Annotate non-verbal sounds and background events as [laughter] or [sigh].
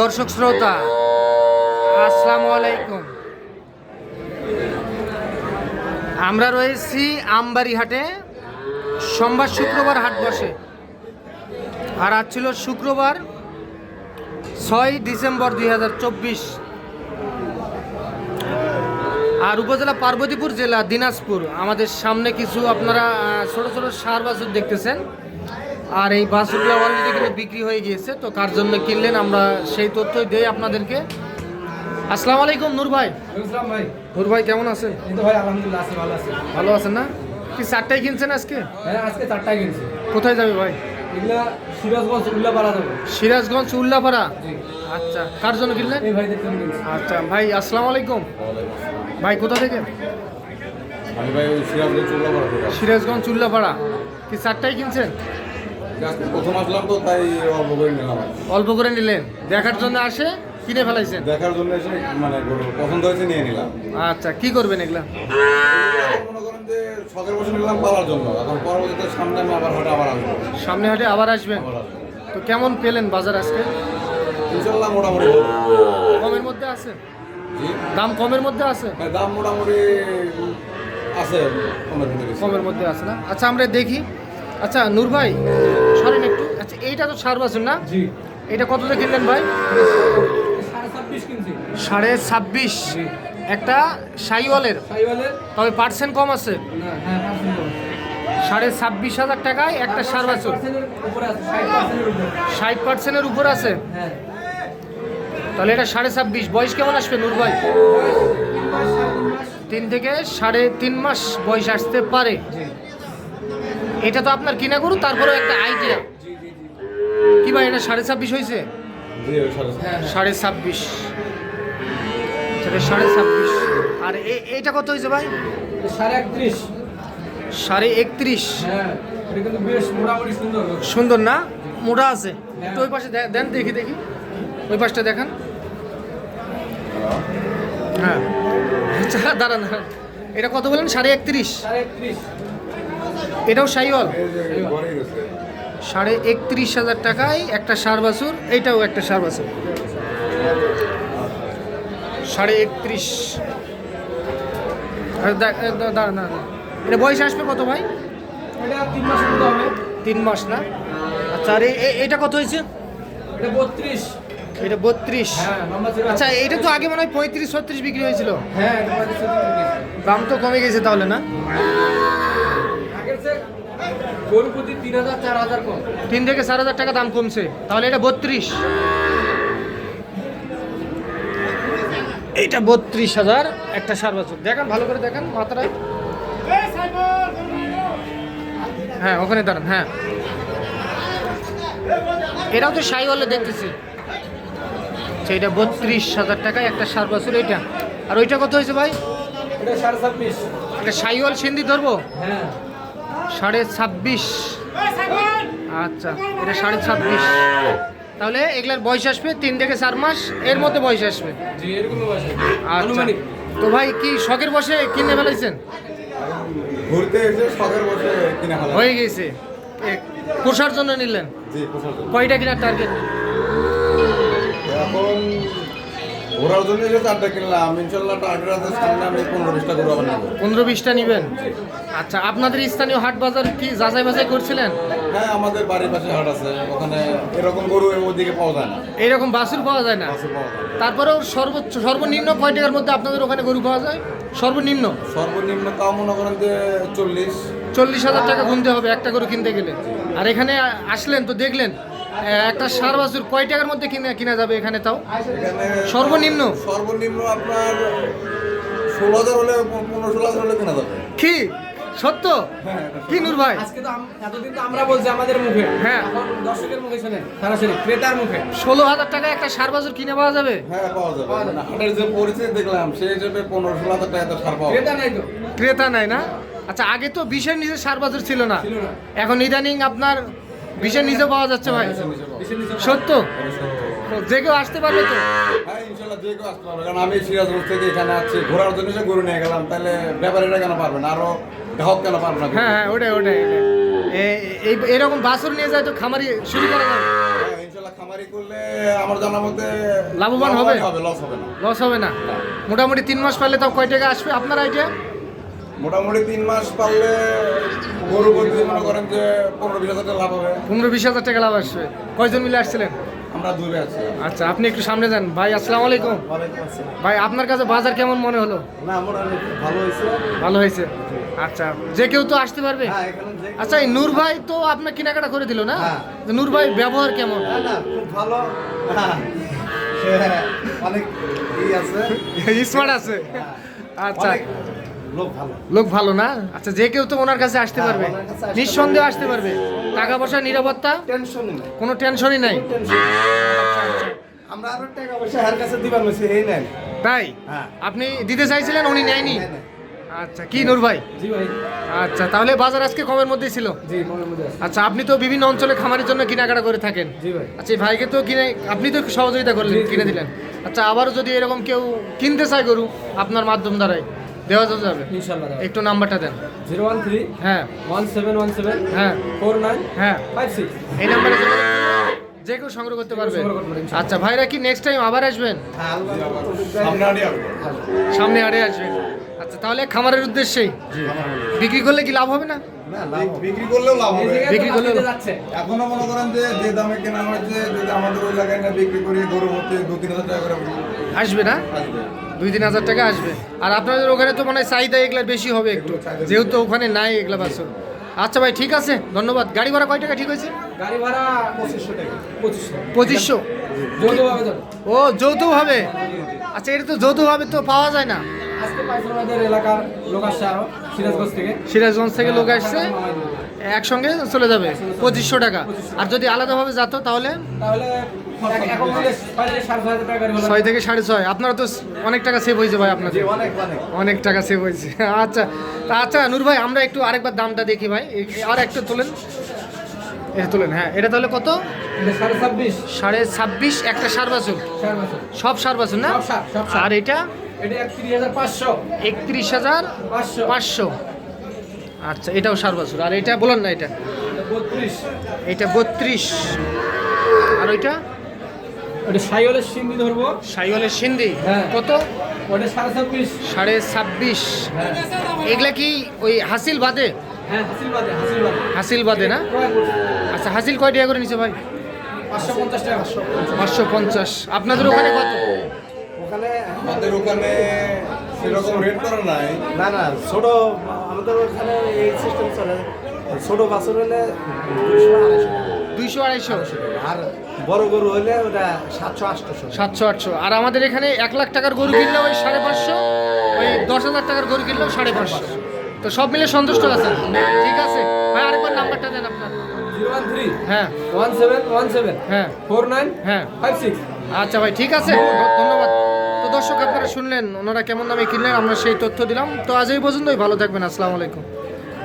দর্শক শ্রোতা, আসসালামু আলাইকুম। আমরা রয়েছি আমবাড়ি হাটে। সোমবার শুক্রবার হাট বসে। আর আজ ছিল শুক্রবার ছয় ডিসেম্বর দু হাজার চব্বিশ। আর উপজেলা পার্বতীপুর জেলা দিনাজপুর। আমাদের সামনে কিছু আপনারা ছোট ছোট সার বাছুর দেখতেছেন। আর এই বাছুরগুলো অলরেডি কিন্তু বিক্রি হয়ে গিয়েছে তো কার জন্য কিনলেন আমরা সেই তথ্যই দেই আপনাদেরকে। আসসালামু আলাইকুম নূর ভাই। ভাই। নূর ভাই কেমন আছেন? ভাই আলহামদুলিল্লাহ ভালো আছি। ভালো আছেন না? কি চারটাই কিনছেন আজকে? হ্যাঁ আজকে চারটায় কিনছি। কোথায় যাবে ভাই? সিরাজগঞ্জ উল্লাপাড়া যাবে। সিরাজগঞ্জ উল্লাপাড়া? আচ্ছা কার জন্য কিনলেন? এই ভাইদের জন্য আচ্ছা ভাই আসসালামু আলাইকুম। ভাই কোথা থেকে? আমি ভাই সিরাজগঞ্জ করা সিরাজগঞ্জ উল্লাপাড়া। কি চারটাই কিনছেন? প্রথম আসলাম তো তাই অল্প করে নিলাম। অল্প করে নিলেন। দেখার জন্য আসে কিনে ফেলাইছেন? দেখার জন্য এসে মানে গরু পছন্দ হয়েছে নিয়ে নিলাম। আচ্ছা কি করবেন এগুলা? শখের বসে নিলাম পালার জন্য। এখন পরবর্তীতে সামনে আমি আবার হাটে আবার আসব। সামনে হাটে আবার আসবেন? তো কেমন পেলেন বাজার আজকে? ইনশাল্লাহ মোটামুটি কমের মধ্যে আছে? দাম কমের মধ্যে আছে? হ্যাঁ, দাম মোটামুটি আছে কমের কমের মধ্যে আছে না? আচ্ছা আমরা দেখি। আচ্ছা নূর ভাই সরেন একটু। আচ্ছা এইটা তো সার বাছুর না? জি। এটা কততে কিনলেন ভাই? সাড়ে ছাব্বিশ একটা সাইওয়ালের? তবে পার্সেন্ট কম আছে? হ্যাঁ সাড়ে ছাব্বিশ হাজার টাকায় একটা সার বাছুর পার্সেন্টের ষাট পার্সেন্টের উপরে। আছে? হ্যাঁ। তাহলে এটা সাড়ে ছাব্বিশ। বয়স কেমন আসবে নূর ভাই? তিন থেকে সাড়ে তিন মাস বয়স আসতে পারে। এটা তো আপনার কিনা গরু তারপরেও একটা আইডিয়া কি ভাই এটা সাড়ে ছাব্বিশ হয়েছে? সাড়ে হ্যাঁ হ্যাঁ সাড়ে ছাব্বিশ। সাড়ে ছাব্বিশ। আর এ- এইটা কত হয়েছে ভাই? সাড়ে একত্রিশ। সাড়ে একত্রিশ। হ্যাঁ এটা সুন্দর। না? মোটা আছে। একটু ওই পাশে দে- দেন দেখি দেখি। ওই পাশটা দেখান। হ্যাঁ। আচ্ছা দাঁড়ান দাঁড়ান। এটা কত বলেন সাড়ে একত্রিশ। এটাও সাইওয়াল? সাড়ে একত্রিশ হাজার টাকায় একটা সার বাছুর এইটাও একটা সার বাছুর। সাড়ে একত্রিশ। দাঁড়ান দাঁড়ান এটা বয়স আসবে কত ভাই? এটা তিন মাসের হবে। তিন মাস না? আচ্ছা আর এটা কত হয়েছে? এটা বত্রিশ। এটা বত্রিশ। হ্যাঁ আচ্ছা এটা তো আগে মনে হয় পঁয়ত্রিশ ছত্রিশ বিক্রি হয়েছিল। হ্যাঁ দাম তো কমে গেছে তাহলে না? তিন হাজার চার হাজার কম। তিন থেকে চার হাজার টাকা দাম কমছে। তাহলে এটা বত্রিশ। এইটা বত্রিশ হাজার একটা সার বছর। দেখান ভালো করে দেখান মাত্রায় হ্যাঁ ওখানে দাঁড়ান হ্যাঁ। এটাও তো সাই হলে দেখতেছি। আচ্ছা, এটা বত্রিশ হাজার টাকায় একটা সার বছর এইটা। আর ওইটা কত হয়েছে ভাই? এটা সাড়ে ছাব্বিশ। এটা সাইওয়াল সিন্ধি ধরবো? হ্যাঁ। সাড়ে ছাব্বিশ। আচ্ছা এটা সাড়ে ছাব্বিশ। তাহলে এগুলার বয়স আসবে তিন থেকে চার মাস এর মধ্যে বয়স আসবে। জি আচ্ছা। তো ভাই কি শখের বসে কিনে ফেলাইছেন? ঘুরতে এসে শখের বসে কিনে হয়ে গেছে। পোষার জন্য নিলেন? কয়টা কিনার টার্গেট এখন জন্য এসে চারটা কিনলাম ইনশাল্লাহ টার্গেট আছে সামনে আমি পনেরো বিশটা গরু আবার নেব। পনেরো বিশটা নিবেন? আচ্ছা আপনাদের স্থানীয় হাট বাজার কি যাচাই বাছাই করছিলেন? হ্যাঁ আমাদের বাড়ির পাশে হাট আছে। ওখানে এরকম গরু ওদিকে পাওয়া যায় না। এইরকম বাছুর পাওয়া যায় না। তারপরেও সর্বোচ্চ সর্বনিম্ন কয় টাকার মধ্যে আপনাদের ওখানে গরু পাওয়া যায়? সর্বনিম্ন? সর্বনিম্ন তাও মনে করেন যে চল্লিশ। চল্লিশ হাজার টাকা গুনতে হবে একটা গরু কিনতে গেলে। আর এখানে আসলেন তো দেখলেন? একটা সার বাছুর কয় টাকার মধ্যে কিনে কিনা যাবে এখানে তাও? সর্বনিম্ন? সর্বনিম্ন আপনার ষোলো হাজার হলে পনেরো ষোলো হাজার হলে কেনা যাবে। কি? সত্য? কি নূর ভাই? আজকে তো এতদিন তো আমরা বলছি আমাদের মুখে। হ্যাঁ। এখন দর্শকের মুখে শোনেন সরাসরি ক্রেতার মুখে। ষোলো হাজার টাকা একটা সার বাছুর কিনে পাওয়া যাবে? হ্যাঁ পাওয়া যাবে। হাটের যে পরিস্থিতি দেখলাম সেই হিসেবে পনেরো ষোলো হাজার টাকা তো সার পাওয়া ক্রেতা নাই তো। ক্রেতা নাই না? আচ্ছা আগে তো বিশের নিচে সার না। ছিল না। এখন ইদানিং আপনার বিশের নিচে পাওয়া যাচ্ছে ভাই। সত্য? যে কেউ আসতে পারবে তো। হ্যাঁ কারণ আমি সিরাজগঞ্জ থেকে এখানে আছি ঘোরার জন্য সে গরু নিয়ে গেলাম। তাহলে ব্যাপারীরা কেন পারবে না? আরও গ্রাহক কেন পারবে না? হ্যাঁ হ্যাঁ ওটাই ওটাই। এই এরকম বাছুর নিয়ে যায় তো খামারি শুরু করা যাবে হ্যাঁ, খামারি করলে আমার জানা মতে লাভবান হবে? হবে লস হবে না। লস হবে না। মোটামুটি তিন মাস পারলে তাও কয় টাকা আসবে আপনার আইডিয়া মোটামুটি তিন মাস পারলে গরু প্রতি মনে করেন যে পনেরো বিশ হাজার টাকা লাভ হবে। পনেরো বিশ হাজার টাকা লাভ আসবে। কয়জন মিলে আসছিলেন? আমরা দুই আছি। আচ্ছা আপনি একটু সামনে যান। ভাই আসসালামু আলাইকুম। ভাই আপনার কাছে বাজার কেমন মনে হলো? না মোটামুটি ভালো হয়েছে। ভালো হয়েছে? আচ্ছা যে কেউ তো আসতে পারবে? হ্যাঁ আচ্ছা এই নূর ভাই তো আপনার কেনাকাটা করে দিল না? হ্যাঁ। নূর ভাই ব্যবহার কেমন? না না খুব ভালো। হ্যাঁ, অনেক ই আছে। [laughs] স্মার্ট আছে। আচ্ছা। লোক ভালো। না? আচ্ছা যে কেউ তো ওনার কাছে আসতে হ্যাঁ, পারবে। নিঃসন্দেহে আসতে পারবে। টাকা পয়সা নিরাপত্তা কোনো টেনশনই নাই? আমরা আরও টাকা পয়সা হার কাছে দিবার মেসে এই নেন। তাই? হ্যাঁ। আপনি দিতে চাইছিলেন উনি নেয়নি? আচ্ছা কি নূর ভাই? জি ভাই। আচ্ছা তাহলে বাজার আজকে কমের মধ্যেই ছিল? জি মনের মধ্যে আচ্ছা আপনি তো বিভিন্ন অঞ্চলে খামারের জন্য কেনাকাটা করে থাকেন। জি ভাই। আচ্ছা এই ভাইকে তো কিনে আপনি তো সহযোগিতা করলেন কিনে দিলেন। আচ্ছা আবারও যদি এরকম কেউ কিনতে চায় গরু আপনার মাধ্যম দ্বারাই দেওয়া তো যাবে। ইনশাল্লাহ একটু নাম্বারটা দেন। জিরো ওয়ান থ্রি হ্যাঁ। ওয়ান সেভেন ওয়ান সেভেন হ্যাঁ। ফোর নাইন হ্যাঁ। Five six. এই নাম্বারে যে কেউ সংগ্রহ করতে পারবে। আচ্ছা ভাইরা কি নেক্সট টাইম আবার আসবেন? হ্যাঁ সামনে আড়ি আসবে। সামনে আরে আসবেন। আচ্ছা তাহলে খামারের উদ্দেশ্যেই। বিক্রি করলে কি লাভ হবে না? না বিক্রি করলেও লাভ হবে। বিক্রি করলেও- যাচ্ছে। এখনও মনে করেন যে যে দামে কেনা হয়েছে যদি আমাদের ওই এলাকায় না বিক্রি করি গরু হচ্ছে দু তিন হাজার টাকা করে আসবে না? দুই তিন হাজার টাকা আসবে। আর আপনাদের ওখানে তো মানে চাহিদা এগুলা বেশি হবে একটু। যেহেতু ওখানে নাই এগুলা বাসন। আচ্ছা ভাই ঠিক আছে। ধন্যবাদ। গাড়ি ভাড়া কয় টাকা ঠিক হয়েছে? গাড়ি ভাড়া পঁচিশশো টাকা। পঁচিশশো। ও যৌথভাবে? আচ্ছা এটা তো যৌথভাবে তো পাওয়া যায় না। সিরাজগঞ্জ থেকে। লোক আসছে। একসঙ্গে চলে যাবে? পঁচিশশো টাকা। আর যদি আলাদাভাবে যেত তাহলে? তাহলে ছয় থেকে সাড়ে ছয়। আপনারা তো অনেক টাকা সেভ হয়েছে ভাই আপনাদের। অনেক টাকা সেভ হয়েছে। [laughs] আচ্ছা তা আচ্ছা নূর ভাই আমরা একটু আরেকবার দামটা দেখি ভাই। আর একটা তোলেন। এটা তোলেন হ্যাঁ। এটা তাহলে কত? সাড়ে ছাব্বিশ। একটা সার বাছুর। সব সার বাছুর না। আর এটা? একত্রিশ হাজার পাঁচশো। আচ্ছা এটাও সার বাছুর। আর এটা বলেন না এটা। এটা বত্রিশ। আর ওইটা? ওটা সাইওয়ালের সিন্ধি ধরবো। সাইওয়ালের সিন্ধি? হ্যাঁ। কত? ওটা সাড়ে ছাব্বিশ। সাড়ে ছাব্বিশ। এগুলা কি ওই হাসিল বাদে? হ্যাঁ হাসিল বাদে হাসিল বাদে। না? আচ্ছা হাসিল কয় টাকা করে নিছে ভাই? পাঁচশো পঞ্চাশ টাকা। পাঁচশো পঞ্চাশ। আপনাদের ওখানে কত? ওখানে আমাদের ওখানে সেরকম রেট করা নাই। না না ছোট আমাদের ওখানে এই সিস্টেম চলে। ছোট বাছুর হলে দুইশো আড়াইশো দুইশো আড়াইশো। আর বড় গরু হলে ওটা সাতশো আটশো সাতশো আটশো। আর আমাদের এখানে এক লাখ টাকার গরু কিনলে ওই সাড়ে পাঁচশো ওই দশ হাজার টাকার গরু কিনলেও সাড়ে পাঁচশো। তো সব মিলে সন্তুষ্ট আছেন? ঠিক আছে। ভাই আরেকবার নাম্বারটা দেন আপনার। ওয়ান হ্যাঁ। One seven one seven. হ্যাঁ। ফোর নাইন হ্যাঁ। Five six. আচ্ছা ভাই ঠিক আছে। ধন্যবাদ। তো দর্শক আপনারা শুনলেন ওনারা কেমন দামে কিনলেন আমরা সেই তথ্য দিলাম। তো আজ এই পর্যন্তই। ভালো থাকবেন। আসসালামু আলাইকুম।